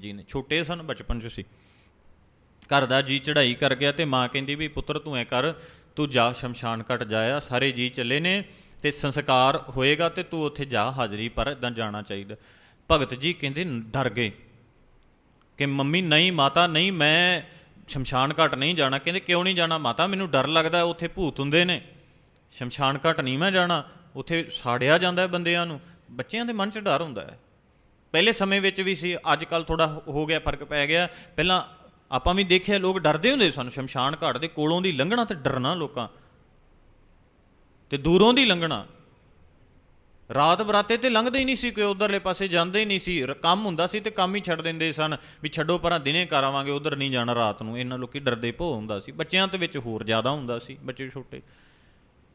ਜੀ ਨੇ, ਛੋਟੇ ਸਨ, ਬਚਪਨ 'ਚ ਸੀ। ਘਰ ਦਾ ਜੀ ਚੜ੍ਹਾਈ ਕਰ ਗਿਆ ਤੇ ਮਾਂ ਕਹਿੰਦੀ ਵੀ, ਪੁੱਤਰ, ਤੂੰ ਐ ਕਰ, ਤੂੰ ਜਾ, ਸ਼ਮਸ਼ਾਨ ਘਟ ਜਾਇਆ, ਸਾਰੇ ਜੀ ਚੱਲੇ ਨੇ ਤੇ ਸੰਸਕਾਰ ਹੋਏਗਾ ਤੇ ਤੂੰ ਉੱਥੇ ਜਾ, ਹਾਜ਼ਰੀ ਪਰ ਇਦਾਂ ਜਾਣਾ ਚਾਹੀਦਾ। ਭਗਤ ਜੀ ਕਹਿੰਦੇ, ਡਰ ਗਏ ਕਿ ਮੰਮੀ, ਨਹੀਂ ਮਾਤਾ, ਨਹੀਂ ਮੈਂ ਸ਼ਮਸ਼ਾਨ ਘਾਟ ਨਹੀਂ ਜਾਣਾ। ਕਹਿੰਦੇ, ਕਿਉਂ ਨਹੀਂ ਜਾਣਾ? ਮਾਤਾ, ਮੈਨੂੰ ਡਰ ਲੱਗਦਾ, ਉੱਥੇ ਭੂਤ ਹੁੰਦੇ ਨੇ। ਸ਼ਮਸ਼ਾਨ ਘਾਟ ਨਹੀਂ ਮੈਂ ਜਾਣਾ, ਉੱਥੇ ਸਾੜਿਆ ਜਾਂਦਾ ਬੰਦਿਆਂ ਨੂੰ। ਬੱਚਿਆਂ ਦੇ ਮਨ 'ਚ ਡਰ ਹੁੰਦਾ ਹੈ। ਪਹਿਲੇ ਸਮੇਂ ਵਿੱਚ ਵੀ ਸੀ ਅੱਜ ਕੱਲ ਥੋੜਾ ਹੋ ਗਿਆ ਫ਼ਰਕ ਪੈ ਗਿਆ। ਪਹਿਲਾਂ ਆਪਾਂ ਵੀ ਦੇਖਿਆ, ਲੋਕ ਡਰਦੇ ਹੁੰਦੇ ਸਨ, ਸ਼ਮਸ਼ਾਨ ਘਾਟ ਦੇ ਕੋਲੋਂ ਦੀ ਲੰਘਣਾ ਤੇ ਡਰਨਾ ਲੋਕਾਂ। ਤੇ ਦੂਰੋਂ ਦੀ ਲੰਘਣਾ। ਰਾਤ ਬਰਾਤੇ ਤੇ ਲੰਘਦੇ ਹੀ ਨਹੀਂ ਸੀ ਕੋਈ, ਉਧਰਲੇ ਪਾਸੇ ਜਾਂਦੇ ਹੀ ਨਹੀਂ ਸੀ। ਕੰਮ ਹੁੰਦਾ ਸੀ ਤੇ ਕੰਮ ਹੀ ਛੱਡ ਦਿੰਦੇ ਸਨ ਵੀ ਛੱਡੋ ਪਰਾਂ ਦਿਨੇ ਕਰ ਆਵਾਂਗੇ, ਉਧਰ ਨਹੀਂ ਜਾਣਾ ਰਾਤ ਨੂੰ। ਇਹਨਾਂ ਲੋਕੀ ਡਰਦੇ ਭੋ ਹੁੰਦਾ ਸੀ। ਬੱਚਿਆਂ 'ਤੇ ਵਿੱਚ ਹੋਰ ਜ਼ਿਆਦਾ ਹੁੰਦਾ ਸੀ, ਬੱਚੇ ਛੋਟੇ।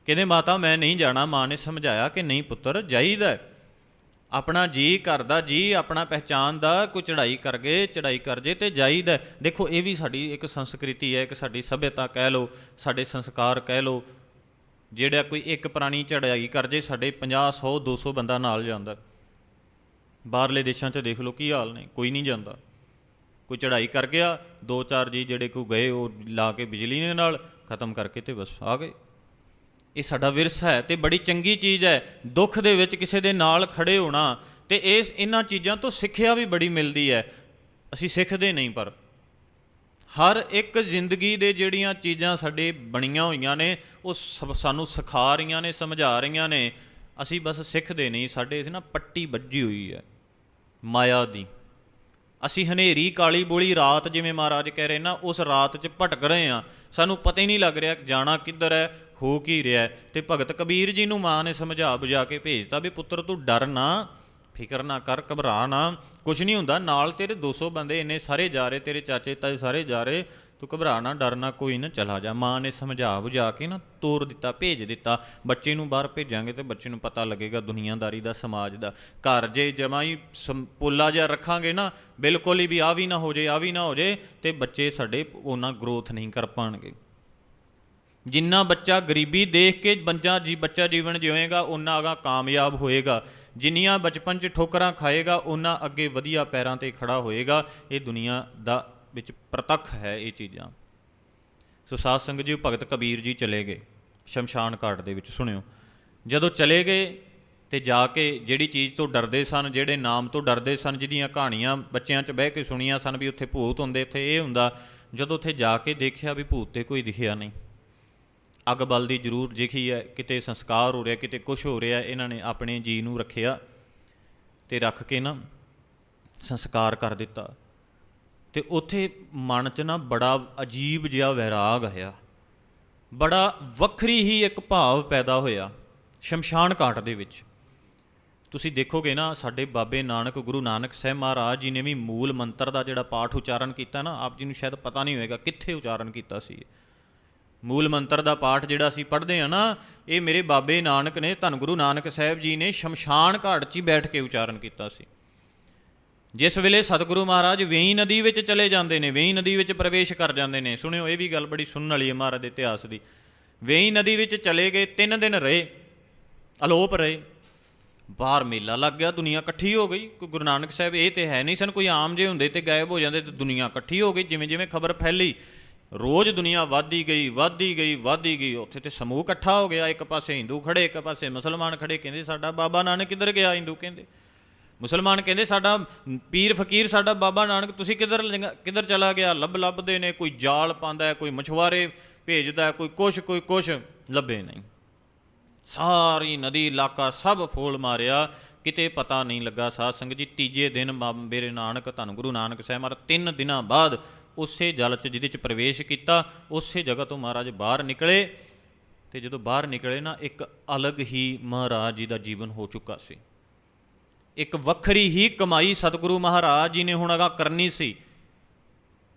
ਕਹਿੰਦੇ, ਮਾਤਾ, ਮੈਂ ਨਹੀਂ ਜਾਣਾ, ਮਾਂ ਨੇ ਸਮਝਾਇਆ ਕਿ ਨਹੀਂ ਪੁੱਤਰ, ਜਾਈਦਾ ਆਪਣਾ ਜੀ ਕਰਦਾ, ਜੀ ਆਪਣਾ ਪਹਿਚਾਨ ਦਾ, ਕੋਈ ਚੜ੍ਹਾਈ ਕਰ ਗਏ, ਚੜ੍ਹਾਈ ਕਰ ਜੇ ਤੇ ਜਾਈਦਾ ਦੇਖੋ, ਇਹ ਵੀ ਸਾਡੀ ਇੱਕ ਸੰਸਕ੍ਰਿਤੀ ਹੈ, ਇੱਕ ਸਾਡੀ ਸਭਿਅਤਾ ਕਹਿ ਲਓ, ਸਾਡੇ ਸੰਸਕਾਰ ਕਹਿ ਲਓ। ਜਿਹੜਾ ਕੋਈ ਇੱਕ ਪੁਰਾਣੀ ਚੜ੍ਹਾਈ ਕਰ ਜੇ, ਸਾਡੇ 50 100 200 ਬੰਦਾ ਨਾਲ ਜਾਂਦਾ ਬਾਹਰਲੇ ਦੇਸ਼ਾਂ 'ਚ ਦੇਖ ਲਓ ਕੀ ਹਾਲ ਨੇ, ਕੋਈ ਨਹੀਂ ਜਾਂਦਾ। ਕੋਈ ਚੜ੍ਹਾਈ ਕਰ ਗਿਆ, ਦੋ ਚਾਰ ਜੀ ਜਿਹੜੇ ਕੋਈ ਗਏ, ਉਹ ਲਾ ਕੇ ਬਿਜਲੀ ਦੇ ਨਾਲ ਖਤਮ ਕਰਕੇ ਤੇ ਬਸ ਆ ਗਏ। ਇਹ ਸਾਡਾ ਵਿਰਸਾ ਹੈ ਤੇ ਬੜੀ ਚੰਗੀ ਚੀਜ਼ ਹੈ। ਦੁੱਖ ਦੇ ਵਿੱਚ ਕਿਸੇ ਦੇ ਨਾਲ ਖੜੇ ਹੋਣਾ ਤੇ ਇਸ ਇਹਨਾਂ ਚੀਜ਼ਾਂ ਤੋਂ ਸਿੱਖਿਆ ਵੀ ਬੜੀ ਮਿਲਦੀ ਹੈ। ਅਸੀਂ ਸਿੱਖਦੇ ਨਹੀਂ ਪਰ ਹਰ ਇੱਕ ਜ਼ਿੰਦਗੀ ਦੇ ਜਿਹੜੀਆਂ ਚੀਜ਼ਾਂ ਸਾਡੇ ਬਣੀਆਂ ਹੋਈਆਂ ਨੇ, ਉਹ ਸਭ ਸਾਨੂੰ ਸਿਖਾ ਰਹੀਆਂ ਨੇ, ਸਮਝਾ ਰਹੀਆਂ ਨੇ। ਅਸੀਂ ਬਸ ਸਿੱਖਦੇ ਨਹੀਂ। ਸਾਡੇ ਇਸ ਨਾ ਪੱਟੀ ਵੱਜੀ ਹੋਈ ਹੈ। ਮਾਇਆ ਦੀ। ਅਸੀਂ ਹਨੇਰੀ, ਕਾਲੀ ਬੋਲੀ ਰਾਤ ਜਿਵੇਂ ਮਹਾਰਾਜ ਕਹਿ ਰਹੇ ਨਾ, ਉਸ ਰਾਤ 'ਚ ਭਟਕ ਰਹੇ ਆ ਸਾਨੂੰ ਪਤਾ ਹੀ ਨਹੀਂ ਲੱਗ ਰਿਹਾ ਜਾਣਾ ਕਿੱਧਰ ਹੈ, ਹੋ ਕੀ ਰਿਹਾ ਹੈ। ਤੇ ਭਗਤ ਕਬੀਰ ਜੀ ਨੂੰ ਮਾਂ ਨੇ ਸਮਝਾ ਬੁਝਾ ਕੇ ਭੇਜਤਾ ਵੀ ਪੁੱਤਰ ਤੂੰ ਡਰ ਨਾ, ਫਿਕਰ ਨਾ ਕਰ, ਘਬਰਾ ਨਾ। ਕੁਝ ਨਹੀਂ ਹੁੰਦਾ, ਨਾਲ ਤੇਰੇ 200 ਬੰਦੇ ਇੰਨੇ ਸਾਰੇ ਜਾ ਰਹੇ, ਤੇਰੇ ਚਾਚੇ ਤਾਏ ਸਾਰੇ ਜਾ ਰਹੇ। ਤੂੰ ਘਬਰਾ ਨਾ, ਡਰ ਨਾ, ਕੋਈ ਨਾ, ਚਲਾ ਜਾ। ਮਾਂ ਨੇ ਸਮਝਾ ਬੁਝਾ ਕੇ ਨਾ ਤੋਰ ਦਿੱਤਾ, ਭੇਜ ਦਿੱਤਾ। ਬੱਚੇ ਨੂੰ ਬਾਹਰ ਭੇਜਾਂਗੇ ਤੇ ਬੱਚੇ ਨੂੰ ਪਤਾ ਲੱਗੇਗਾ ਦੁਨੀਆਦਾਰੀ ਦਾ, ਸਮਾਜ ਦਾ। ਘਰ ਜੇ ਜਮਾਈ ਪੋਲਾ ਜਿਹਾ ਰੱਖਾਂਗੇ ਨਾ, ਬਿਲਕੁਲ ਹੀ ਵੀ ਆ ਵੀ ਨਾ ਹੋ ਜੇ, ਆ ਵੀ ਨਾ ਹੋ ਜੇ, ਤੇ ਬੱਚੇ ਸਾਡੇ ਉਹਨਾਂ ਗਰੋਥ ਨਹੀਂ ਕਰ ਪਾਣਗੇ। ਜਿੰਨਾ ਬੱਚਾ ਗਰੀਬੀ ਦੇਖ ਕੇ ਬੰਜਾ ਜੀ, ਬੱਚਾ ਜੀਵਨ ਜਿਉਏਗਾ ਉਹਨਾਂ ਅਗਾ ਕਾਮਯਾਬ ਹੋਏਗਾ। ਜਿੰਨੀਆਂ ਬਚਪਨ 'ਚ ਠੋਕਰਾਂ ਖਾਏਗਾ ਉਹਨਾਂ ਅੱਗੇ ਵਧੀਆ ਪੈਰਾਂ ਤੇ ਖੜਾ ਹੋਏਗਾ। ਇਹ ਦੁਨੀਆ ਦਾ ਵਿੱਚ ਪ੍ਰਤੱਖ ਹੈ ਇਹ ਚੀਜ਼ਾਂ। ਸੋ ਸਾਧ ਸੰਗਤ ਜੀ ਭਗਤ ਕਬੀਰ ਜੀ ਚਲੇ ਗਏ, ਸ਼ਮਸ਼ਾਨ ਘਾਟ ਦੇ ਵਿੱਚ। ਸੁਣਿਓ, ਜਦੋਂ ਚਲੇ ਗਏ ਤੇ ਜਾ ਕੇ ਜਿਹੜੀ ਚੀਜ਼ ਤੋਂ ਡਰਦੇ ਸਨ, ਜਿਹੜੇ ਨਾਮ ਤੋਂ ਡਰਦੇ ਸਨ, ਜਿਹਦੀਆਂ ਕਹਾਣੀਆਂ ਬੱਚਿਆਂ 'ਚ ਬਹਿ ਕੇ ਸੁਣੀਆਂ ਸਨ ਵੀ ਉੱਥੇ ਭੂਤ ਹੁੰਦੇ, ਉੱਥੇ ਇਹ ਹੁੰਦਾ, ਜਦੋਂ ਉੱਥੇ ਜਾ ਕੇ ਦੇਖਿਆ ਵੀ ਭੂਤ ਤੇ ਕੋਈ ਦਿਖਿਆ ਨਹੀਂ। ਅੱਗ ਬਲਦੀ ਜ਼ਰੂਰ ਜਿਖੀ ਹੈ, ਕਿਤੇ ਸੰਸਕਾਰ ਹੋ ਰਿਹਾ, ਕਿਤੇ ਕੁਝ ਹੋ ਰਿਹਾ, ਇਹਨਾਂ ਨੇ ਆਪਣੇ ਜੀ ਨੂੰ ਰੱਖਿਆ ਤੇ ਰੱਖ ਕੇ ਨਾ ਸੰਸਕਾਰ ਕਰ ਦਿੱਤਾ। ਤੇ ਉੱਥੇ ਮਨ 'ਚ ਨਾ ਬੜਾ ਅਜੀਬ ਜਿਹਾ ਵੈਰਾਗ ਆਇਆ। ਬੜਾ ਵੱਖਰੀ ਹੀ ਇੱਕ ਭਾਵ ਪੈਦਾ ਹੋਇਆ ਸ਼ਮਸ਼ਾਨ ਘਾਟ ਦੇ ਵਿੱਚ। ਤੁਸੀਂ ਦੇਖੋਗੇ ਨਾ, ਸਾਡੇ ਬਾਬੇ ਨਾਨਕ, ਗੁਰੂ ਨਾਨਕ ਸਾਹਿਬ ਮਹਾਰਾਜ ਜੀ ਨੇ ਵੀ ਮੂਲ ਮੰਤਰ ਦਾ ਜਿਹੜਾ ਪਾਠ ਉਚਾਰਨ ਕੀਤਾ ਨਾ, ਆਪ ਜੀ ਨੂੰ ਸ਼ਾਇਦ ਪਤਾ ਨਹੀਂ ਹੋਏਗਾ ਕਿੱਥੇ ਉਚਾਰਨ ਕੀਤਾ ਸੀ। ਮੂਲ ਮੰਤਰ ਦਾ ਪਾਠ ਜਿਹੜਾ ਅਸੀਂ ਪੜ੍ਹਦੇ ਆ ਨਾ, ਇਹ ਮੇਰੇ ਬਾਬੇ ਨਾਨਕ ਨੇ, ਧੰਨ ਗੁਰੂ ਨਾਨਕ ਸਾਹਿਬ ਜੀ ਨੇ ਸ਼ਮਸ਼ਾਨ ਘਾਟ 'ਚ ਹੀ ਬੈਠ ਕੇ ਉਚਾਰਨ ਕੀਤਾ ਸੀ। ਜਿਸ ਵੇਲੇ ਸਤਿਗੁਰੂ ਮਹਾਰਾਜ ਵੇਈ ਨਦੀ ਵਿੱਚ ਚਲੇ ਜਾਂਦੇ ਨੇ, ਵੇਈ ਨਦੀ ਵਿੱਚ ਪ੍ਰਵੇਸ਼ ਕਰ ਜਾਂਦੇ ਨੇ। ਸੁਣਿਓ, ਇਹ ਵੀ ਗੱਲ ਬੜੀ ਸੁਣਨ ਵਾਲੀ ਹੈ ਮਹਾਰਾਜ ਦੇ ਇਤਿਹਾਸ ਦੀ। ਵੇਈ ਨਦੀ ਵਿੱਚ ਚਲੇ ਗਏ, ਤਿੰਨ ਦਿਨ ਰਹੇ, ਅਲੋਪ ਰਹੇ। ਬਾਹਰ ਮੇਲਾ ਲੱਗ ਗਿਆ, ਦੁਨੀਆ ਇਕੱਠੀ ਹੋ ਗਈ। ਕੋਈ ਗੁਰੂ ਨਾਨਕ ਸਾਹਿਬ ਇਹ ਤੇ ਹੈ ਨਹੀਂ ਸਨ, ਕੋਈ ਆਮ ਜੇ ਹੁੰਦੇ ਤੇ ਗਾਇਬ ਹੋ ਜਾਂਦੇ ਤੇ ਦੁਨੀਆ ਇਕੱਠੀ ਹੋ ਗਈ। ਜਿਵੇਂ ਜਿਵੇਂ ਖਬਰ ਫੈਲੀ, ਰੋਜ਼ ਦੁਨੀਆ ਵੱਧਦੀ ਗਈ ਵੱਧਦੀ ਗਈ ਵੱਧਦੀ ਗਈ। ਉੱਥੇ ਤੇ ਸਮੂਹ ਇਕੱਠਾ ਹੋ ਗਿਆ। ਇੱਕ ਪਾਸੇ ਹਿੰਦੂ ਖੜੇ, ਇੱਕ ਪਾਸੇ ਮੁਸਲਮਾਨ ਖੜੇ। ਕਹਿੰਦੇ ਸਾਡਾ ਬਾਬਾ ਨਾਨਕ ਕਿੱਧਰ ਗਿਆ? ਹਿੰਦੂ ਕਹਿੰਦੇ ਮੁਸਲਮਾਨ ਕਹਿੰਦੇ ਸਾਡਾ ਪੀਰ ਫਕੀਰ ਸਾਡਾ ਬਾਬਾ ਨਾਨਕ, ਤੁਸੀਂ ਕਿੱਧਰ ਲੰਘ- ਕਿੱਧਰ ਚਲਾ ਗਿਆ? ਲੱਭ ਲੱਭਦੇ ਨੇ, ਕੋਈ ਜਾਲ ਪਾਉਂਦਾ, ਕੋਈ ਮਛੁਆਰੇ ਭੇਜਦਾ, ਕੋਈ ਕੁਛ ਕੋਈ ਕੁਛ, ਲੱਭੇ ਨਹੀਂ। ਸਾਰੀ ਨਦੀ, ਇਲਾਕਾ ਸਭ ਫੋਲ ਮਾਰਿਆ, ਕਿਤੇ ਪਤਾ ਨਹੀਂ ਲੱਗਾ ਸਾਧ ਸੰਗਤ ਜੀ, ਤੀਜੇ ਦਿਨ ਬਾਬਾ ਮੇਰੇ ਨਾਨਕ, ਧੰਨ ਗੁਰੂ ਨਾਨਕ ਸਾਹਿਬ ਮਹਾਰਾਜ, ਤਿੰਨ ਦਿਨਾਂ ਬਾਅਦ ਉਸੇ ਜਲ ਚ ਜਿਹਦੇ ਚ ਪ੍ਰਵੇਸ਼ ਕੀਤਾ, ਉਸੇ ਜਗ੍ਹਾ ਤੋਂ ਮਹਾਰਾਜ ਬਾਹਰ ਨਿਕਲੇ ਤੇ ਜਦੋਂ ਬਾਹਰ ਨਿਕਲੇ ਨਾ, ਇੱਕ ਅਲੱਗ ਹੀ ਮਹਾਰਾਜ ਜੀ ਦਾ ਜੀਵਨ ਹੋ ਚੁੱਕਾ ਸੀ। ਇੱਕ ਵੱਖਰੀ ਹੀ ਕਮਾਈ ਸਤਿਗੁਰੂ ਮਹਾਰਾਜ ਜੀ ਨੇ ਹੁਣ ਅਗਾ ਕਰਨੀ ਸੀ।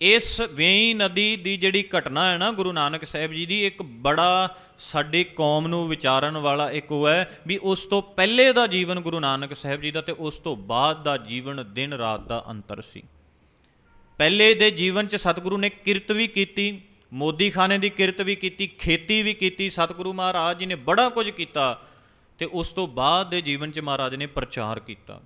ਇਸ ਵੇਈ ਨਦੀ ਦੀ ਜਿਹੜੀ ਘਟਨਾ ਹੈ ਨਾ ਗੁਰੂ ਨਾਨਕ ਸਾਹਿਬ ਜੀ ਦੀ, ਇੱਕ ਬੜਾ ਸਾਡੀ ਕੌਮ ਨੂੰ ਵਿਚਾਰਨ ਵਾਲਾ ਇੱਕ ਉਹ ਹੈ ਵੀ ਉਸ ਤੋਂ ਪਹਿਲੇ ਦਾ ਜੀਵਨ ਗੁਰੂ ਨਾਨਕ ਸਾਹਿਬ ਜੀ ਦਾ ਤੇ ਉਸ ਤੋਂ ਬਾਅਦ ਦਾ ਜੀਵਨ ਦਿਨ ਰਾਤ ਦਾ ਅੰਤਰ ਸੀ। ਪਹਿਲੇ ਦੇ ਜੀਵਨ ਚ ਸਤਿਗੁਰੂ ਨੇ ਕਿਰਤ ਵੀ ਕੀਤੀ ਮੋਦੀ ਖਾਨੇ ਦੀ ਕਿਰਤ ਵੀ ਕੀਤੀ, ਖੇਤੀ ਵੀ ਕੀਤੀ, ਸਤਿਗੁਰੂ ਮਹਾਰਾਜ ਜੀ ਨੇ ਬੜਾ ਕੁਝ ਕੀਤਾ। ਤੇ ਉਸ ਤੋਂ ਬਾਅਦ ਦੇ ਜੀਵਨ ਚ ਮਹਾਰਾਜ ਨੇ ਪ੍ਰਚਾਰ ਕੀਤਾ।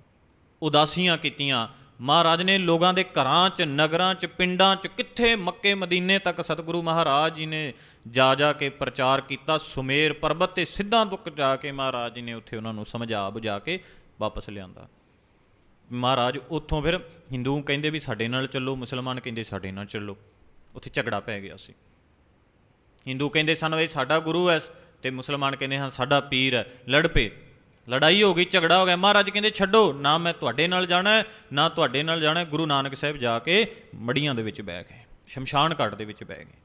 ਉਦਾਸੀਆਂ ਕੀਤੀਆਂ। ਮਹਾਰਾਜ ਨੇ ਲੋਕਾਂ ਦੇ ਘਰਾਂ 'ਚ, ਨਗਰਾਂ 'ਚ, ਪਿੰਡਾਂ 'ਚ, ਕਿੱਥੇ ਮੱਕੇ ਮਦੀਨੇ ਤੱਕ ਸਤਿਗੁਰੂ ਮਹਾਰਾਜ ਜੀ ਨੇ ਜਾ ਜਾ ਕੇ ਪ੍ਰਚਾਰ ਕੀਤਾ। ਸੁਮੇਰ ਪਰਬਤ ਤੇ ਸਿੱਧਾਂ ਤੱਕ ਜਾ ਕੇ ਮਹਾਰਾਜ ਜੀ ਨੇ ਉੱਥੇ ਉਹਨਾਂ ਨੂੰ ਸਮਝਾ ਬੁਝਾ ਕੇ ਵਾਪਸ ਲਿਆਂਦਾ। ਮਹਾਰਾਜ ਉੱਥੋਂ ਫਿਰ ਹਿੰਦੂ ਕਹਿੰਦੇ ਵੀ ਸਾਡੇ ਨਾਲ ਚੱਲੋ, ਮੁਸਲਮਾਨ ਕਹਿੰਦੇ ਸਾਡੇ ਨਾਲ ਚੱਲੋ। ਉੱਥੇ ਝਗੜਾ ਪੈ ਗਿਆ ਸੀ। ਹਿੰਦੂ ਕਹਿੰਦੇ ਸਨ ਵੀ ਸਾਡਾ ਗੁਰੂ ਹੈ ਤੇ ਮੁਸਲਮਾਨ ਕਹਿੰਦੇ ਹਾਂ, ਸਾਡਾ ਪੀਰ ਹੈ ਲੜ ਪਏ ਲੜਾਈ ਹੋ ਗਈ, ਝਗੜਾ ਹੋ ਗਿਆ। ਮਹਾਰਾਜ ਕਹਿੰਦੇ, ਛੱਡੋ, ਨਾ ਮੈਂ ਤੁਹਾਡੇ ਨਾਲ ਜਾਣਾ ਨਾ ਤੁਹਾਡੇ ਨਾਲ ਜਾਣਾ ਗੁਰੂ ਨਾਨਕ ਸਾਹਿਬ ਜਾ ਕੇ ਮੜੀਆਂ ਦੇ ਵਿੱਚ ਬਹਿ ਗਏ, ਸ਼ਮਸ਼ਾਨ ਘਾਟ ਦੇ ਵਿੱਚ ਬਹਿ ਗਏ।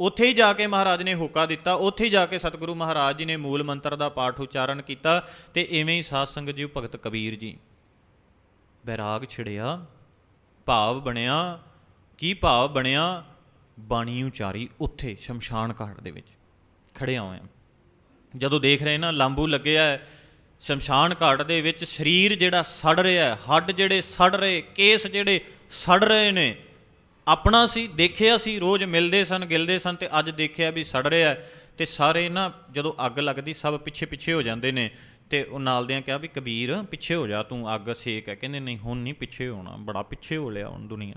ਉੱਥੇ ਹੀ ਜਾ ਕੇ ਮਹਾਰਾਜ ਨੇ ਹੋਕਾ ਦਿੱਤਾ, ਉੱਥੇ ਹੀ ਜਾ ਕੇ ਸਤਿਗੁਰੂ ਮਹਾਰਾਜ ਜੀ ਨੇ ਮੂਲ ਮੰਤਰ ਦਾ ਪਾਠ ਉਚਾਰਨ ਕੀਤਾ ਤੇ ਐਵੇਂ ਹੀ ਸਾਧ ਸੰਗਤ ਜੀ, ਭਗਤ ਕਬੀਰ ਜੀ, ਬੈਰਾਗ ਛਿੜਿਆ, ਭਾਵ ਬਣਿਆ, ਕੀ ਭਾਵ ਬਣਿਆ? ਬਾਣੀ ਉਚਾਰੀ ਉੱਥੇ, ਸ਼ਮਸ਼ਾਨ ਘਾਟ ਦੇ ਵਿੱਚ। ਖੜਿਆ ਹੋਇਆ ਜਦੋਂ ਦੇਖ ਰਹੇ ਨਾ, ਲਾਂਬੂ ਲੱਗਿਆ ਸ਼ਮਸ਼ਾਨ ਘਾਟ ਦੇ ਵਿੱਚ ਸਰੀਰ ਜਿਹੜਾ ਸੜ ਰਿਹਾ ਹੱਡ ਜਿਹੜੇ ਸੜ ਰਹੇ, ਕੇਸ ਜਿਹੜੇ ਸੜ ਰਹੇ ਨੇ, ਆਪਣਾ ਸੀ, ਦੇਖਿਆ ਸੀ, ਰੋਜ਼ ਮਿਲਦੇ ਸਨ, ਗਿਲਦੇ ਸਨ ਤੇ ਅੱਜ ਦੇਖਿਆ ਵੀ ਸੜ ਰਿਹਾ ਹੈ ਤੇ ਸਾਰੇ ਨਾ ਜਦੋਂ ਅੱਗ ਲੱਗਦੀ, ਸਭ ਪਿੱਛੇ ਪਿੱਛੇ ਹੋ ਜਾਂਦੇ ਨੇ ਤੇ ਉਹ ਨਾਲ ਦਿਆਂ ਕਿਹਾ ਵੀ, ਕਬੀਰ, ਪਿੱਛੇ ਹੋ ਜਾ ਤੂੰ, ਅੱਗ ਸੇਕ ਹੈ। ਕਹਿੰਦੇ, ਨਹੀਂ, ਹੁਣ ਨਹੀਂ ਪਿੱਛੇ ਹੋਣਾ, ਬੜਾ ਪਿੱਛੇ ਹੋ ਲਿਆ ਹੁਣ ਦੁਨੀਆ।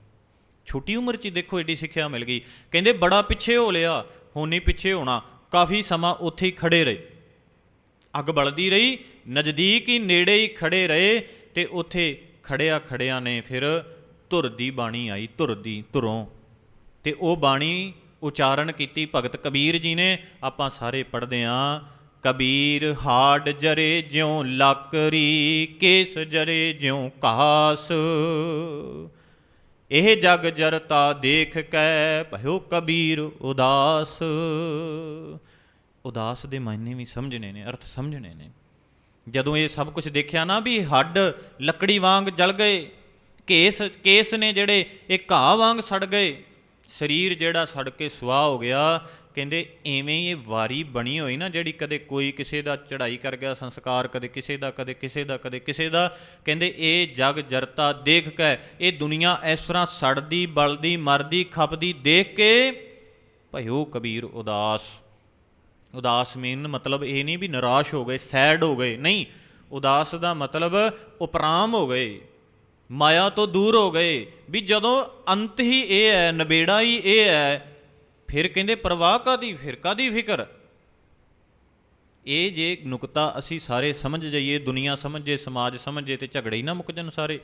ਛੋਟੀ ਉਮਰ 'ਚ ਦੇਖੋ, ਏਡੀ ਸਿੱਖਿਆ ਮਿਲ ਗਈ। ਕਹਿੰਦੇ, ਬੜਾ ਪਿੱਛੇ ਹੋ ਲਿਆ, ਹੁਣ ਨਹੀਂ ਪਿੱਛੇ ਹੋਣਾ। ਕਾਫੀ ਸਮਾਂ ਉੱਥੇ ਹੀ ਖੜੇ ਰਹੇ। ਅੱਗ ਬਲਦੀ ਰਹੀ, ਨਜ਼ਦੀਕ ਹੀ ਨੇੜੇ ਹੀ ਖੜੇ ਰਹੇ ਤੇ ਉੱਥੇ ਖੜਿਆ ਖੜਿਆਂ ਨੇ ਫਿਰ ਧੁਰ ਦੀ ਬਾਣੀ ਆਈ ਧੁਰ ਦੀ ਧੁਰੋਂ। ਤੇ ਉਹ ਬਾਣੀ ਉਚਾਰਨ ਕੀਤੀ, ਭਗਤ ਕਬੀਰ ਜੀ ਨੇ, ਆਪਾਂ ਸਾਰੇ ਪੜ੍ਹਦੇ ਆਂ, ਕਬੀਰ ਹਾਡ ਜਰੇ ਜਿਉ ਲੱਕਰੀ, ਕੇਸ ਜਰੇ ਜਿਉ ਕਾਸ। ਇਹ ਜਗ ਜਰਤਾ ਦੇਖ ਕੈ ਭਇਓ ਕਬੀਰ ਉਦਾਸ। ਉਦਾਸ ਦੇ ਮਾਇਨੇ ਵੀ ਸਮਝਣੇ ਨੇ, ਅਰਥ ਸਮਝਣੇ ਨੇ। ਜਦੋਂ ਇਹ ਸਭ ਕੁਝ ਦੇਖਿਆ ਨਾ ਵੀ ਹੱਡ ਲੱਕੜੀ ਵਾਂਗ ਜਲ ਗਏ, ਕੇਸ ਕੇਸ ਨੇ ਜਿਹੜੇ ਇਹ ਘਾਹ ਵਾਂਗ ਸੜ ਗਏ ਸਰੀਰ ਜਿਹੜਾ ਸੜ ਕੇ ਸੁਆਹ ਹੋ ਗਿਆ, ਕਹਿੰਦੇ ਐਵੇਂ ਹੀ ਇਹ ਵਾਰੀ ਬਣੀ ਹੋਈ ਨਾ, ਜਿਹੜੀ ਕਦੇ ਕੋਈ ਕਿਸੇ ਦਾ ਚੜ੍ਹਾਈ ਕਰ ਗਿਆ, ਸੰਸਕਾਰ ਕਦੇ ਕਿਸੇ ਦਾ, ਕਦੇ ਕਿਸੇ ਦਾ, ਕਦੇ ਕਿਸੇ ਦਾ, ਕਹਿੰਦੇ ਇਹ ਜਗ ਜਰਤਾ ਦੇਖ ਕੇ ਇਹ ਦੁਨੀਆ ਇਸ ਤਰ੍ਹਾਂ ਸੜਦੀ, ਬਲਦੀ, ਮਰਦੀ, ਖਪਦੀ ਦੇਖ ਕੇ ਭਇਓ ਕਬੀਰ ਉਦਾਸ। ਉਦਾਸ ਮੀਨ ਮਤਲਬ ਇਹ ਨਹੀਂ ਵੀ ਨਿਰਾਸ਼ ਹੋ ਗਏ ਸੈਡ ਹੋ ਗਏ, ਨਹੀਂ। ਉਦਾਸ ਦਾ ਮਤਲਬ ਉਪਰਾਮ ਹੋ ਗਏ। ਮਾਇਆ ਤੋਂ ਦੂਰ ਹੋ ਗਏ ਵੀ ਜਦੋਂ ਅੰਤ ਹੀ ਇਹ ਹੈ ਨਵੇੜਾ ਹੀ ਇਹ ਹੈ, ਫਿਰ ਕਹਿੰਦੇ ਪ੍ਰਵਾਹ ਕਾਦੀ ਫਿਰ ਕਾਦੀ ਫਿਕਰ? ਇਹ ਜੇ ਨੁਕਤਾ ਅਸੀਂ ਸਾਰੇ ਸਮਝ ਜਾਈਏ, ਦੁਨੀਆ ਸਮਝੇ, ਸਮਾਜ ਸਮਝੇ ਤੇ ਝਗੜੇ ਹੀ ਨਾ ਮੁੱਕ ਜਾਣ ਸਾਰੇ,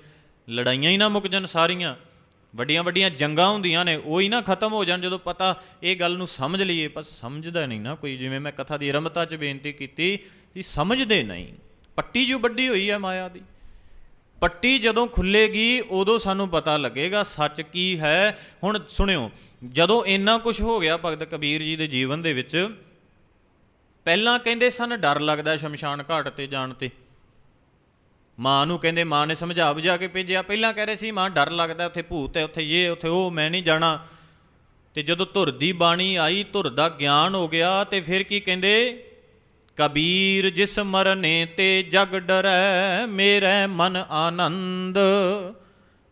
ਲੜਾਈਆਂ ਹੀ ਨਾ ਮੁੱਕ ਜਾਣ ਸਾਰੀਆਂ, ਵੱਡੀਆਂ ਵੱਡੀਆਂ ਜੰਗਾਂ ਹੁੰਦੀਆਂ ਨੇ, ਉਹ ਹੀ ਨਾ ਖਤਮ ਹੋ ਜਾਣ ਜਦੋਂ ਪਤਾ ਇਹ ਗੱਲ ਨੂੰ ਸਮਝ ਲਈਏ, ਪਰ ਸਮਝਦਾ ਨਹੀਂ ਨਾ ਕੋਈ, ਜਿਵੇਂ ਮੈਂ ਕਥਾ ਦੀ ਰਮਤਾ 'ਚ ਬੇਨਤੀ ਕੀਤੀ ਕਿ ਸਮਝਦੇ ਨਹੀਂ, ਪੱਟੀ ਜੋ ਵੱਡੀ ਹੋਈ ਹੈ ਮਾਇਆ ਦੀ। ਪੱਟੀ ਜਦੋਂ ਖੁੱਲੇਗੀ, ਉਦੋਂ ਸਾਨੂੰ ਪਤਾ ਲੱਗੇਗਾ ਸੱਚ ਕੀ ਹੈ। ਹੁਣ ਸੁਣਿਓ, ਜਦੋਂ ਇੰਨਾ ਕੁਝ ਹੋ ਗਿਆ ਭਗਤ ਕਬੀਰ ਜੀ ਦੇ ਜੀਵਨ ਦੇ ਵਿੱਚ, ਪਹਿਲਾਂ ਕਹਿੰਦੇ ਸਨ, ਡਰ ਲੱਗਦਾ ਸ਼ਮਸ਼ਾਨ ਘਾਟ ਤੇ ਜਾਣ ਤੇ। ਮਾਂ ਨੂੰ ਕਹਿੰਦੇ, ਮਾਂ ਨੇ ਸਮਝਾ ਬੁਝਾ ਕੇ ਭੇਜਿਆ। ਪਹਿਲਾਂ ਕਹਿ ਰਹੇ ਸੀ, ਮਾਂ, ਡਰ ਲੱਗਦਾ ਉੱਥੇ ਭੂਤ ਹੈ, ਉੱਥੇ ਇਹ ਉੱਥੇ ਉਹ, ਮੈਂ ਨਹੀਂ ਜਾਣਾ। ਤੇ ਜਦੋਂ ਧੁਰ ਦੀ ਬਾਣੀ ਆਈ, ਧੁਰ ਦਾ ਗਿਆਨ ਹੋ ਗਿਆ, ਤੇ ਫਿਰ ਕੀ ਕਹਿੰਦੇ? ਕਬੀਰ ਜਿਸ ਮਰਨੇ ਤੇ ਜਗ ਡਰੈ, ਮੇਰੇ ਮਨ ਆਨੰਦ।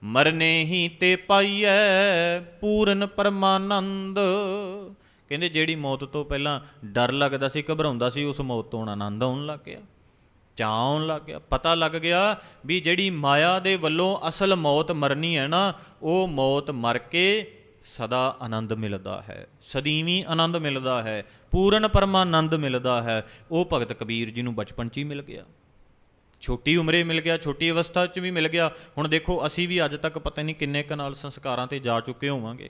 ਮਰਨੇ ਹੀ ਤੇ ਪਾਈਐ ਪੂਰਨ ਪਰਮਾਨੰਦ। ਕਹਿੰਦੇ ਜਿਹੜੀ ਮੌਤ ਤੋਂ ਪਹਿਲਾਂ ਡਰ ਲੱਗਦਾ ਸੀ, ਘਬਰਾਉਂਦਾ ਸੀ, ਉਸ ਮੌਤ ਤੋਂ ਹੁਣ ਆਨੰਦ ਆਉਣ ਲੱਗ ਗਿਆ, ਚਾਅ ਆਉਣ ਲੱਗ ਗਿਆ। ਪਤਾ ਲੱਗ ਗਿਆ ਵੀ ਜਿਹੜੀ ਮਾਇਆ ਦੇ ਵੱਲੋਂ ਅਸਲ ਮੌਤ ਮਰਨੀ ਹੈ ਨਾ, ਉਹ ਮੌਤ ਮਰ ਕੇ ਸਦਾ ਆਨੰਦ ਮਿਲਦਾ ਹੈ। ਸਦੀਵੀ ਆਨੰਦ ਮਿਲਦਾ ਹੈ, ਪੂਰਨ ਪਰਮਾਨੰਦ ਮਿਲਦਾ ਹੈ। ਉਹ ਭਗਤ ਕਬੀਰ ਜੀ ਨੂੰ ਬਚਪਨ 'ਚ ਹੀ ਮਿਲ ਗਿਆ। ਛੋਟੀ ਉਮਰੇ ਮਿਲ ਗਿਆ, ਛੋਟੀ ਅਵਸਥਾ 'ਚ ਵੀ ਮਿਲ ਗਿਆ। ਹੁਣ ਦੇਖੋ, ਅਸੀਂ ਵੀ ਅੱਜ ਤੱਕ ਪਤਾ ਨਹੀਂ ਕਿੰਨੇ ਕੁ ਨਾਲ ਸੰਸਕਾਰਾਂ ਤੇ ਜਾ ਚੁੱਕੇ ਹੋਵਾਂਗੇ।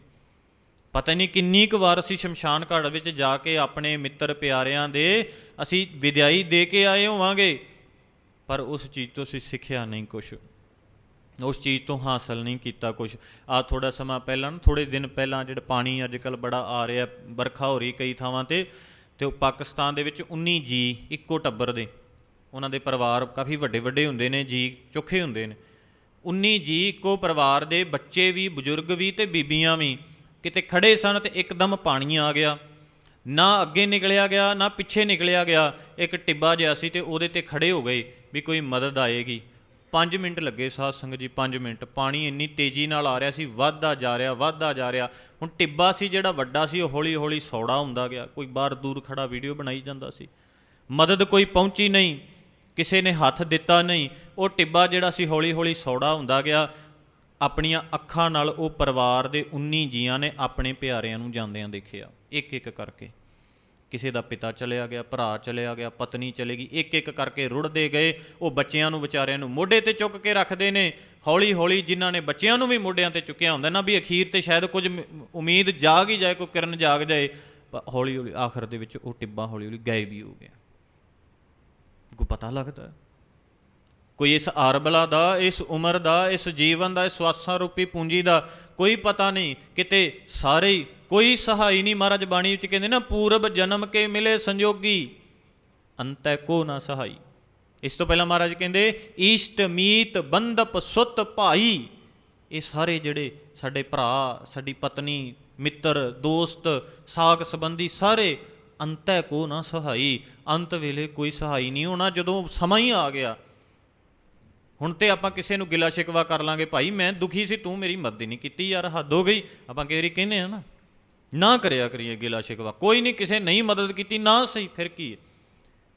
ਪਤਾ ਨਹੀਂ ਕਿੰਨੀ ਕੁ ਵਾਰ ਅਸੀਂ ਸ਼ਮਸ਼ਾਨ ਘਾਟ ਵਿੱਚ ਜਾ ਕੇ ਆਪਣੇ ਮਿੱਤਰ ਪਿਆਰਿਆਂ ਦੇ ਅਸੀਂ ਵਿਦਿਆਈ ਦੇ ਕੇ ਆਏ ਹੋਵਾਂਗੇ। ਪਰ ਉਸ ਚੀਜ਼ ਤੋਂ ਅਸੀਂ ਸਿੱਖਿਆ ਨਹੀਂ ਕੁਛ। ਉਸ ਚੀਜ਼ ਤੋਂ ਹਾਸਲ ਨਹੀਂ ਕੀਤਾ ਕੁਛ। ਆ ਥੋੜਾ ਸਮਾਂ ਪਹਿਲਾਂ ਨਾ ਥੋੜੇ ਦਿਨ ਪਹਿਲਾਂ ਜਿਹੜਾ ਪਾਣੀ ਅੱਜ ਕੱਲ ਬੜਾ ਆ ਰਿਹਾ, ਵਰਖਾ ਹੋ ਰਹੀ ਕਈ ਥਾਵਾਂ ਤੇ ਤੇ ਉਹ ਪਾਕਿਸਤਾਨ ਦੇ ਵਿੱਚ 19 ਜੀ ਇੱਕੋ ਟੱਬਰ ਦੇ। ਉਹਨਾਂ ਦੇ ਪਰਿਵਾਰ ਕਾਫੀ ਵੱਡੇ ਵੱਡੇ ਹੁੰਦੇ ਨੇ, ਜੀ ਚੋਖੇ ਹੁੰਦੇ ਨੇ। 19 ਜੀ ਇੱਕੋ ਪਰਿਵਾਰ ਦੇ ਬੱਚੇ ਵੀ, ਬਜ਼ੁਰਗ ਵੀ ਤੇ ਬੀਬੀਆਂ ਵੀ ਕਿਤੇ ਖੜੇ ਸਨ ਤੇ ਇੱਕਦਮ ਪਾਣੀ ਆ ਗਿਆ। ਨਾ ਅੱਗੇ ਨਿਕਲਿਆ ਗਿਆ, ਨਾ ਪਿੱਛੇ ਨਿਕਲਿਆ ਗਿਆ। ਇੱਕ ਟਿੱਬਾ ਜਿਹਾ ਸੀ ਤੇ ਉਹਦੇ ਤੇ ਖੜੇ ਹੋ ਗਏ ਵੀ ਕੋਈ ਮਦਦ ਆਏਗੀ। 5 ਮਿੰਟ ਲੱਗੇ ਸਾਧ ਸੰਗਤ ਜੀ 5 ਮਿੰਟ। ਪਾਣੀ ਇੰਨੀ ਤੇਜ਼ੀ ਨਾਲ ਆ ਰਿਹਾ ਸੀ, ਵੱਧਦਾ ਜਾ ਰਿਹਾ, ਵੱਧਦਾ ਜਾ ਰਿਹਾ। ਹੁਣ ਟਿੱਬਾ ਸੀ ਜਿਹੜਾ ਵੱਡਾ ਸੀ, ਉਹ ਹੌਲੀ ਹੌਲੀ ਸੌੜਾ ਹੁੰਦਾ ਗਿਆ। ਕੋਈ ਬਾਹਰ ਦੂਰ ਖੜਾ ਵੀਡੀਓ ਬਣਾਈ ਜਾਂਦਾ ਸੀ। ਮਦਦ ਕੋਈ ਪਹੁੰਚੀ ਨਹੀਂ, ਕਿਸੇ ਨੇ ਹੱਥ ਦਿੱਤਾ ਨਹੀਂ। ਉਹ ਟਿੱਬਾ ਜਿਹੜਾ ਸੀ ਹੌਲੀ ਹੌਲੀ ਸੌੜਾ ਹੁੰਦਾ ਗਿਆ। ਆਪਣੀਆਂ ਅੱਖਾਂ ਨਾਲ ਉਹ ਪਰਿਵਾਰ ਦੇ 19 ਜੀਆਂ ਨੇ ਆਪਣੇ ਪਿਆਰਿਆਂ ਨੂੰ ਜਾਂਦਿਆਂ ਦੇਖਿਆ ਇੱਕ ਇੱਕ ਕਰਕੇ। ਕਿਸੇ ਦਾ ਪਿਤਾ ਚਲਿਆ ਗਿਆ, ਭਰਾ ਚਲਿਆ ਗਿਆ, ਪਤਨੀ ਚਲੇ ਗਈ ਇੱਕ ਇੱਕ ਕਰਕੇ ਰੁੜਦੇ ਗਏ, ਉਹ ਬੱਚਿਆਂ ਨੂੰ ਵਿਚਾਰਿਆਂ ਨੂੰ ਮੋਢੇ ਤੇ ਚੁੱਕ ਕੇ ਰੱਖਦੇ ਨੇ ਹੌਲੀ ਹੌਲੀ ਜਿਨ੍ਹਾਂ ਨੇ ਬੱਚਿਆਂ ਨੂੰ ਵੀ ਮੋਢਿਆਂ ਤੇ ਚੁੱਕਿਆ ਹੁੰਦਾ ਨਾ ਵੀ ਅਖੀਰ ਤੇ ਸ਼ਾਇਦ ਕੁਝ ਉਮੀਦ ਜਾਗ ਹੀ ਜਾਏ, ਕੋਈ ਕਿਰਨ ਜਾਗ ਜਾਏ ਪਰ ਹੌਲੀ ਹੌਲੀ ਆਖਰ ਦੇ ਵਿੱਚ ਉਹ ਟਿੱਬਾ ਹੌਲੀ ਹੌਲੀ ਗਾਇਬ ਹੀ ਹੋ ਗਿਆ। ਕੋ ਪਤਾ ਲੱਗਦਾ? ਕੋਈ ਇਸ ਆਰਬਲਾ ਦਾ, ਇਸ ਉਮਰ ਦਾ, ਇਸ ਜੀਵਨ ਦਾ, ਇਸ ਸਵਾਸਾਂ ਰੂਪੀ ਪੂੰਜੀ ਦਾ ਕੋਈ ਪਤਾ ਨਹੀਂ, ਕਿਤੇ ਸਾਰੇ ਹੀ ਕੋਈ ਸਹਾਈ ਨਹੀਂ ਮਹਾਰਾਜ ਬਾਣੀ ਵਿੱਚ ਕਹਿੰਦੇ ਨਾ, ਪੂਰਬ ਜਨਮ ਕੇ ਮਿਲੇ ਸੰਜੋਗੀ। ਅੰਤੈ ਕੋ ਨਾ ਸਹਾਈ। ਇਸ ਤੋਂ ਪਹਿਲਾਂ ਮਹਾਰਾਜ ਕਹਿੰਦੇ, ਈਸ਼ਟ ਮੀਤ ਬੰਦਪ ਸੁਤ ਭਾਈ। ਇਹ ਸਾਰੇ ਜਿਹੜੇ ਸਾਡੇ ਭਰਾ, ਸਾਡੀ ਪਤਨੀ, ਮਿੱਤਰ, ਦੋਸਤ, ਸਾਕ ਸੰਬੰਧੀ ਸਾਰੇ ਅੰਤੈ ਕੋ ਨਾ ਸਹਾਈ। ਅੰਤ ਵੇਲੇ ਕੋਈ ਸਹਾਈ ਨਹੀਂ ਹੋਣਾ, ਜਦੋਂ ਸਮਾਂ ਹੀ ਆ ਗਿਆ। ਹੁਣ ਤੇ ਆਪਾਂ ਕਿਸੇ ਨੂੰ ਗਿਲਾ ਸ਼ਿਕਵਾ ਕਰ ਲਾਂਗੇ, ਭਾਈ ਮੈਂ ਦੁਖੀ ਸੀ, ਤੂੰ ਮੇਰੀ ਮਦਦ ਨਹੀਂ ਕੀਤੀ ਯਾਰ, ਹੱਦ ਹੋ ਗਈ। ਆਪਾਂ ਕਈ ਵਾਰੀ ਕਹਿੰਦੇ ਆ ਨਾ ਨਾ ਕਰਿਆ ਕਰੀਏ ਗਿਲਾ ਸ਼ਿਕਵਾ। ਕੋਈ ਨਹੀਂ ਕਿਸੇ ਨਹੀਂ ਮਦਦ ਕੀਤੀ ਨਾ ਸਹੀ ਫਿਰ ਕੀ ਹੈ?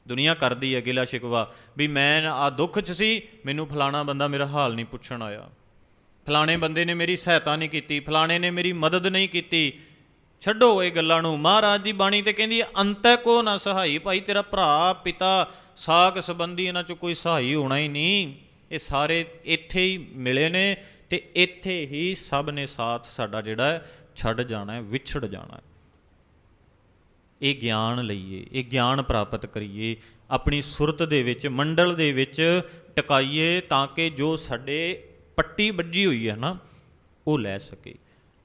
ਦੁਨੀਆ ਕਰਦੀ ਹੈ ਗਿਲਾ ਸ਼ਿਕਵਾ ਵੀ ਮੈਂ ਆ ਦੁੱਖ 'ਚ ਸੀ ਮੈਨੂੰ ਫਲਾਣਾ ਬੰਦਾ ਮੇਰਾ ਹਾਲ ਨਹੀਂ ਪੁੱਛਣ ਆਇਆ। ਫਲਾਣੇ ਬੰਦੇ ਨੇ ਮੇਰੀ ਸਹਾਇਤਾ ਨਹੀਂ ਕੀਤੀ ਫਲਾਣੇ ਨੇ ਮੇਰੀ ਮਦਦ ਨਹੀਂ ਕੀਤੀ। ਛੱਡੋ ਇਹ ਗੱਲਾਂ ਨੂੰ। ਮਹਾਰਾਜ ਦੀ ਬਾਣੀ ਤੇ ਕਹਿੰਦੀ ਹੈ, ਅੰਤੈ ਕੋ ਨਾ ਸਹਾਈ ਭਾਈ ਤੇਰਾ ਭਰਾ ਪਿਤਾ ਸਾਕ ਸੰਬੰਧੀ ਇਹਨਾਂ ਚ ਕੋਈ ਸਹਾਈ ਹੋਣਾ ਹੀ ਨਹੀਂ। ਇਹ ਸਾਰੇ ਇੱਥੇ ਹੀ ਮਿਲੇ ਨੇ ਤੇ ਇੱਥੇ ਹੀ ਸਭ ਨੇ ਸਾਥ ਸਾਡਾ ਜਿਹੜਾ ਛੱਡ ਜਾਣਾ ਹੈ, ਵਿਛੜ ਜਾਣਾ ਹੈ। ਇਹ ਗਿਆਨ ਲਈਏ, ਇਹ ਗਿਆਨ ਪ੍ਰਾਪਤ ਕਰੀਏ, ਆਪਣੀ ਸੁਰਤ ਦੇ ਵਿੱਚ, ਮੰਡਲ ਦੇ ਵਿੱਚ ਟਿਕਾਈਏ ਤਾਂ ਕਿ ਜੋ ਸਾਡੇ ਪੱਟੀ ਵੱਜੀ ਹੋਈ ਹੈ ਨਾ, ਉਹ ਲੈ ਸਕੇ।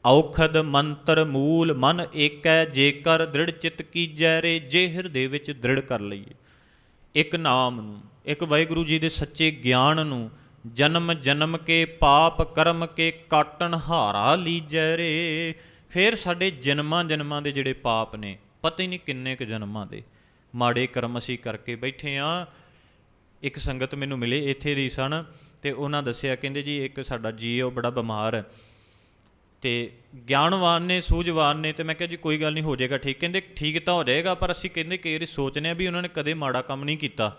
ਔਖਦ ਮੰਤਰ ਮੂਲ ਮਨ ਏਕੈ, ਜੇਕਰ ਦ੍ਰਿੜ ਚਿਤ ਕੀਜੈ ਰੇ, ਜੇ ਹਿਰਦੇ ਵਿੱਚ ਦ੍ਰਿੜ ਕਰ ਲਈਏ। ਇੱਕ ਨਾਮ ਨੂੰ, ਇੱਕ ਵਾਹਿਗੁਰੂ ਜੀ ਦੇ ਸੱਚੇ ਗਿਆਨ ਨੂੰ ਜਨਮ ਜਨਮ ਕੇ ਪਾਪ ਕਰਮ ਕੇ ਕਾਟਣ ਹਾਰਾ ਲੀਜੈ ਰੇ। ਫਿਰ ਸਾਡੇ ਜਨਮਾਂ ਜਨਮਾਂ ਦੇ ਜਿਹੜੇ ਪਾਪ ਨੇ, ਪਤਾ ਹੀ ਨਹੀਂ ਕਿੰਨੇ ਕੁ ਜਨਮਾਂ ਦੇ। ਮਾੜੇ ਕਰਮ ਅਸੀਂ ਕਰਕੇ ਬੈਠੇ ਆ। ਇੱਕ ਸੰਗਤ ਮੈਨੂੰ ਮਿਲੇ ਇੱਥੇ ਦੀ ਸਨ ਤੇ ਉਹਨਾਂ ਦੱਸਿਆ, ਕਹਿੰਦੇ ਜੀ ਇੱਕ ਸਾਡਾ ਜੀ ਉਹ ਬੜਾ ਬਿਮਾਰ ਹੈ ਤੇ ਗਿਆਨਵਾਨ ਨੇ, ਸੂਝਵਾਨ ਨੇ ਤੇ ਮੈਂ ਕਿਹਾ ਜੀ ਕੋਈ ਗੱਲ ਨਹੀਂ ਹੋ ਜਾਏਗਾ, ਠੀਕ। ਕਹਿੰਦੇ ਠੀਕ ਤਾਂ ਹੋ ਜਾਏਗਾ, ਪਰ ਅਸੀਂ ਕਹਿੰਦੇ ਕਿ ਇਹ ਸੋਚਨੇ ਆ ਵੀ ਉਹਨਾਂ ਨੇ ਕਦੇ ਮਾੜਾ ਕੰਮ ਨਹੀਂ ਕੀਤਾ।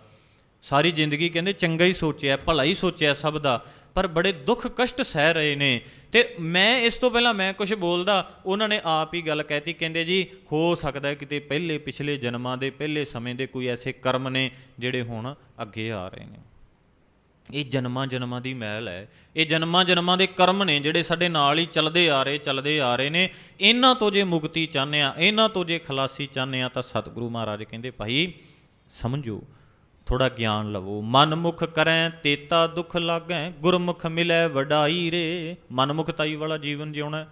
ਸਾਰੀ ਜ਼ਿੰਦਗੀ ਕਹਿੰਦੇ ਚੰਗਾ ਹੀ ਸੋਚਿਆ, ਭਲਾ ਹੀ ਸੋਚਿਆ ਸਭ ਦਾ, ਪਰ ਬੜੇ ਦੁੱਖ ਕਸ਼ਟ ਸਹਿ ਰਹੇ ਨੇ। ਤੇ ਮੈਂ ਇਸ ਤੋਂ ਪਹਿਲਾਂ ਮੈਂ ਕੁਝ ਬੋਲਦਾ, ਉਹਨਾਂ ਨੇ ਆਪ ਹੀ ਗੱਲ ਕਹਿਤੀ, ਕਹਿੰਦੇ ਜੀ, ਹੋ ਸਕਦਾ ਕਿਤੇ ਪਹਿਲੇ ਪਿਛਲੇ ਜਨਮਾਂ ਦੇ, ਪਹਿਲੇ ਸਮੇਂ ਦੇ ਕੋਈ ਐਸੇ ਕਰਮ ਨੇ ਜਿਹੜੇ ਹੁਣ ਅੱਗੇ ਆ ਰਹੇ ਨੇ। ਇਹ ਜਨਮਾਂ ਜਨਮਾਂ ਦੀ ਮਹਿਲ ਹੈ। ਇਹ ਜਨਮਾਂ ਜਨਮਾਂ ਦੇ ਕਰਮ ਨੇ ਜਿਹੜੇ ਸਾਡੇ ਨਾਲ ਹੀ ਚੱਲਦੇ ਆ ਰਹੇ, ਚੱਲਦੇ ਆ ਰਹੇ ਨੇ। ਇਹਨਾਂ ਤੋਂ ਜੇ ਮੁਕਤੀ ਚਾਹੁੰਦੇ ਆ, ਇਹਨਾਂ ਤੋਂ ਜੇ ਖਲਾਸੀ ਚਾਹੁੰਦੇ ਆ, ਤਾਂ ਸਤਿਗੁਰੂ ਮਹਾਰਾਜ ਕਹਿੰਦੇ, ਭਾਈ, ਸਮਝੋ ਥੋੜਾ ਗਿਆਨ ਲਵੋ। ਮਨਮੁਖ ਕਰੈ, ਤੇਤਾ ਦੁਖ ਲਾਗੈ, ਗੁਰਮੁਖ ਮਿਲੈ ਵਡਾਈ ਰੇ। ਮਨਮੁਖਤਾਈ ਵਾਲਾ ਜੀਵਨ ਜਿਉਣਾ,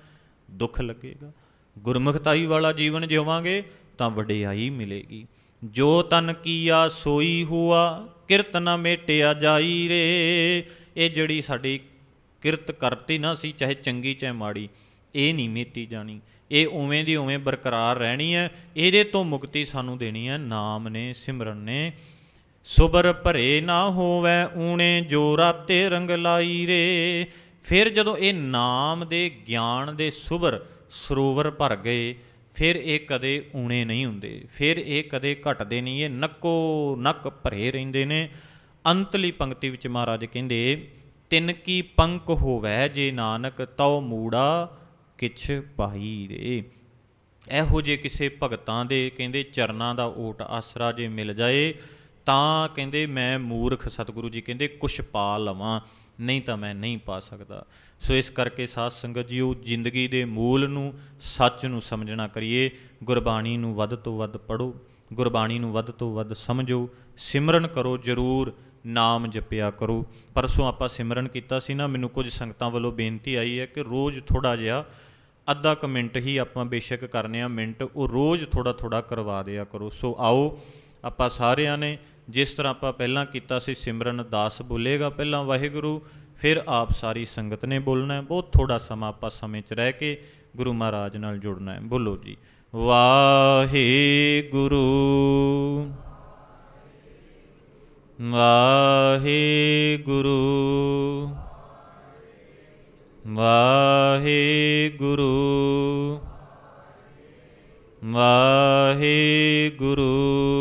ਦੁੱਖ ਲੱਗੇਗਾ। ਗੁਰਮੁਖਤਾਈ ਵਾਲਾ ਜੀਵਨ ਜਿਵਾਂਗੇ ਤਾਂ ਵਡਿਆਈ ਮਿਲੇਗੀ। ਜੋ ਤਨ ਕੀਆ ਸੋਈ ਹੁਆ, ਕਿਰਤ ਨ ਮੇਟਿਆ ਜਾਈ ਰੇ। ਇਹ ਜਿਹੜੀ ਸਾਡੀ ਕਿਰਤ ਕਰਤੀ ਨਾ ਸੀ ਚਾਹੇ ਚੰਗੀ ਚਾਹੇ ਮਾੜੀ, ਇਹ ਨਹੀਂ ਮੇਟੀ ਜਾਣੀ। ਇਹ ਉਵੇਂ ਦੀ ਉਵੇਂ ਬਰਕਰਾਰ ਰਹਿਣੀ ਹੈ। ਇਹਦੇ ਤੋਂ ਮੁਕਤੀ ਸਾਨੂੰ ਦੇਣੀ ਹੈ। ਨਾਮ ਨੇ, ਸਿਮਰਨ ਨੇ। ਸੁਬਰ ਭਰੇ ਨਾ ਹੋਵੇ ਊਣੇ ਜੋ ਰਾਤੇ ਰੰਗ ਲਾਈ ਰੇ। ਫਿਰ ਜਦੋਂ ਇਹ ਨਾਮ ਦੇ ਗਿਆਨ ਦੇ ਸੁਬਰ ਸਰੋਵਰ ਭਰ ਗਏ, ਫਿਰ ਇਹ ਕਦੇ ਊਣੇ ਨਹੀਂ ਹੁੰਦੇ। ਫਿਰ ਇਹ ਕਦੇ ਘਟਦੇ ਨਹੀਂ, ਇਹ ਨੱਕੋ ਨੱਕ ਭਰੇ ਰਹਿੰਦੇ ਨੇ। ਅੰਤਲੀ ਪੰਕਤੀ ਵਿੱਚ ਮਹਾਰਾਜ ਕਹਿੰਦੇ, ਤਿੰਨ ਕੀ ਪੰਕ ਹੋਵੇ ਜੇ ਨਾਨਕ, ਤਉ ਮੂੜਾ ਕਿਛ ਪਾਈ ਰੇ। ਇਹੋ ਜੇ ਕਿਸੇ ਭਗਤਾਂ ਦੇ ਕਹਿੰਦੇ ਚਰਨਾਂ ਦਾ ਓਟ ਆਸਰਾ ਜੇ ਮਿਲ ਜਾਏ ਤਾਂ ਕਹਿੰਦੇ ਮੈਂ ਮੂਰਖ ਸਤਿਗੁਰੂ ਜੀ ਕਹਿੰਦੇ, ਕੁਛ ਪਾ ਲਵਾਂ, ਨਹੀਂ ਤਾਂ ਮੈਂ ਨਹੀਂ ਪਾ ਸਕਦਾ। ਸੋ ਇਸ ਕਰਕੇ ਸਾਧ ਸੰਗਤ ਜੀਓ, ਜ਼ਿੰਦਗੀ ਦੇ ਮੂਲ ਨੂੰ, ਸੱਚ ਨੂੰ ਸਮਝਣਾ ਕਰੀਏ। ਗੁਰਬਾਣੀ ਨੂੰ ਵੱਧ ਤੋਂ ਵੱਧ ਪੜੋ ਗੁਰਬਾਣੀ ਨੂੰ ਵੱਧ ਤੋਂ ਵੱਧ ਸਮਝੋ, ਸਿਮਰਨ ਕਰੋ ਜਰੂਰ, ਨਾਮ ਜਪਿਆ ਕਰੋ। ਪਰਸੋਂ ਆਪਾਂ ਸਿਮਰਨ ਕੀਤਾ ਸੀ ਨਾ, ਮੈਨੂੰ ਕੁਝ ਸੰਗਤਾਂ ਵੱਲੋਂ ਬੇਨਤੀ ਆਈ ਹੈ ਕਿ ਰੋਜ਼ ਥੋੜਾ ਜਿਹਾ, ਅੱਧਾ ਕੁ ਮਿੰਟ ਹੀ ਆਪਾਂ ਬੇਸ਼ੱਕ ਕਰਨੇ ਆ ਮਿੰਟ, ਉਹ ਰੋਜ਼ ਥੋੜਾ ਥੋੜਾ ਕਰਵਾ ਦਿਆ ਕਰੋ। ਸੋ ਆਓ ਆਪਾਂ ਸਾਰਿਆਂ ਨੇ ਜਿਸ ਤਰ੍ਹਾਂ ਆਪਾਂ ਪਹਿਲਾਂ ਕੀਤਾ ਸੀ, ਸਿਮਰਨ ਦਾਸ ਬੋਲੇਗਾ ਪਹਿਲਾਂ ਵਾਹਿਗੁਰੂ, ਫਿਰ ਆਪ ਸਾਰੀ ਸੰਗਤ ਨੇ ਬੋਲਣਾ ਹੈ। ਬਹੁਤ ਥੋੜਾ ਸਮਾਂ ਆਪਾਂ ਸਮੇਂ 'ਚ ਰਹਿ ਕੇ ਗੁਰੂ ਮਹਾਰਾਜ ਨਾਲ ਜੁੜਨਾ ਹੈ। ਬੋਲੋ ਜੀ, ਵਾਹਿਗੁਰੂ। ਵਾਹਿਗੁਰੂ। ਵਾਹਿਗੁਰੂ। ਵਾਹਿਗੁਰੂ।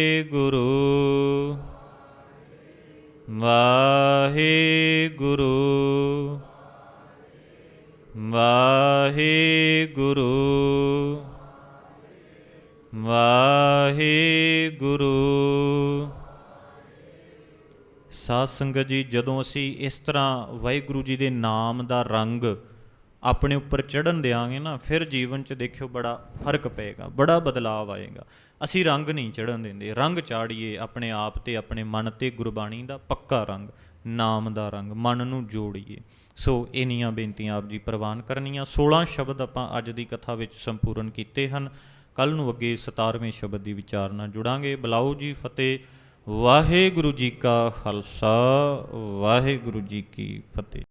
ਵਾਹਿਗੁਰੂ ਵਾਹਿਗੁਰੂ। ਸਾਧ ਸੰਗਤ ਜੀ, ਜਦੋਂ ਅਸੀਂ ਇਸ ਤਰ੍ਹਾਂ ਵਾਹਿਗੁਰੂ ਜੀ ਦੇ ਨਾਮ ਦਾ ਰੰਗ ਆਪਣੇ ਉੱਪਰ ਚੜਨ ਦਿਆਂਗੇ ਨਾ, ਫਿਰ ਜੀਵਨ 'ਚ ਦੇਖਿਓ ਬੜਾ ਫ਼ਰਕ ਪਏਗਾ, ਬੜਾ ਬਦਲਾਅ ਆਏਗਾ। ਅਸੀਂ ਰੰਗ ਨਹੀਂ ਚੜਨ ਦਿੰਦੇ, ਰੰਗ ਚਾੜੀਏ ਆਪਣੇ ਆਪ ਤੇ ਆਪਣੇ ਮਨ ਤੇ ਗੁਰਬਾਣੀ ਦਾ ਪੱਕਾ ਰੰਗ, ਨਾਮ ਦਾ ਰੰਗ, ਮਨ ਨੂੰ ਜੋੜੀਏ। ਸੋ ਇਨੀਆਂ ਬੇਨਤੀਆਂ ਆਪ ਜੀ ਪ੍ਰਵਾਨ ਕਰਨੀਆਂ। 16 ਸ਼ਬਦ ਆਪਾਂ ਅੱਜ ਦੀ ਕਥਾ ਵਿੱਚ ਸੰਪੂਰਨ ਕੀਤੇ ਹਨ। ਕੱਲ ਨੂੰ ਅੱਗੇ 17ਵੇਂ ਸ਼ਬਦ ਦੀ ਵਿਚਾਰਨਾ ਜੁੜਾਂਗੇ। ਬਲਾਓ ਜੀ, ਫਤਿਹ। ਵਾਹਿਗੁਰੂ ਜੀ ਕਾ ਖਾਲਸਾ, ਵਾਹਿਗੁਰੂ ਜੀ ਕੀ ਫਤਿਹ।